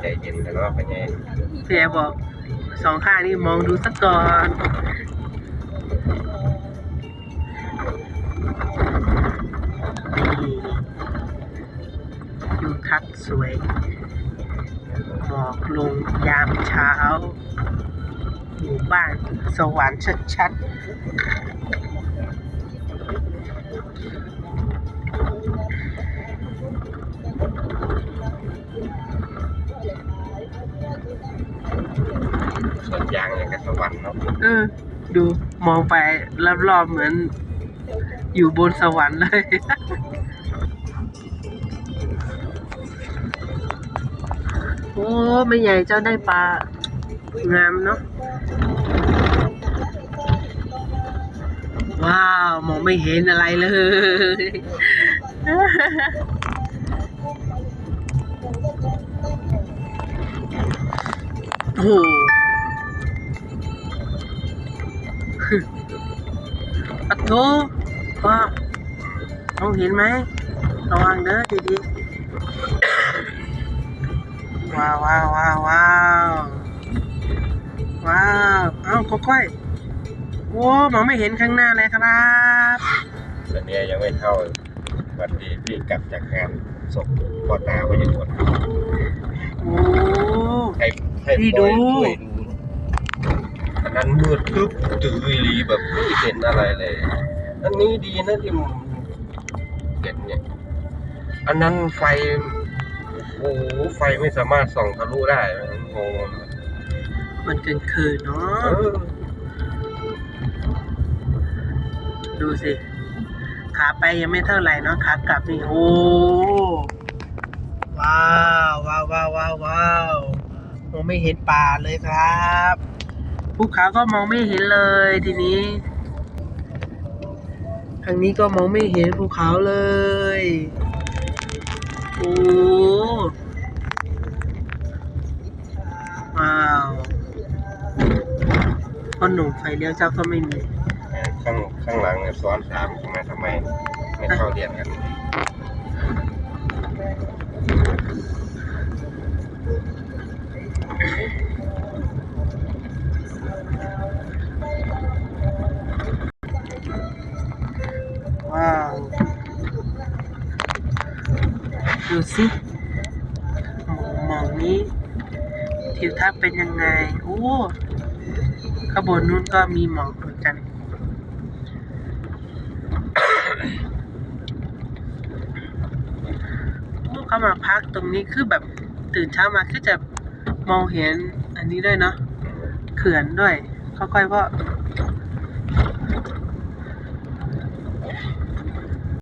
ใจเย็นแต่ว่าเป็นไงพี่แอบอกสองข้างนี่มองดูสักก่อนดูทัดสวยหมอกลงยามเช้าหมู่บ้านสวรรค์ชัดๆ สวนยางอย่างกับสวรรค์เนาะเออ ดูมองไปรอบๆเหมือน อยู่บนสวรรค์เลย โอ้ไม่ใหญ่เจ้าได้ปลางามเนาะว้าว มองไม่เห็นอะไรเลย โอ้ โหปัดโถพ่อมองเห็นไหมระวังเด้อดีๆว้าวว้าวว้าวว้าวว้าวเอ้าค่อยๆโอ้มองไม่เห็นข้างหน้าเลยครับแต่เนี่ยยังไม่เท่าวันที่พี่กลับจากงานศพพ่อตาไปยังหมดโอ้ให้ให้พี่ปล่อยดูช่วยดู อันมืดตึ๊บตื้อหลีแบบไม่เห็นอะไรเลย อันนี้ดีนะที่มเห็นเนี่ย อันนั้นไฟ โอ้โห ไฟไม่สามารถส่องทะลุได้งงมันเกินคืนเนาะ ดูสิ ขาไปยังไม่เท่าไหร่เนาะ ขากลับนี่โอ้ว้าว ว้าวว้าวว้าวว้าวมองไม่เห็นป่าเลยครับ ภูเขาก็มองไม่เห็นเลยทีนี้ทางนี้ก็มองไม่เห็นภูเขาเลยโอ้ว้าวพ่อหนุ่มไฟเลี้ยวเจ้าก็ไม่มี ข้างข้างหลังเนี่ยซ้อนสามทำไมทำไม ไม่เข้าเรียนกัน ดูสิหมองหมองนี้ทิวทัศน์เป็นยังไง โอ้ขางบวนนู้นก็มีหมอกเหมือนกันโอ้เข้ามาพักตรงนี้คือแบบตื่นเช้ามาคือจะมองเห็นอันนี้ด้วยเนาะเขื่อนด้วย ค่อยๆเพราะ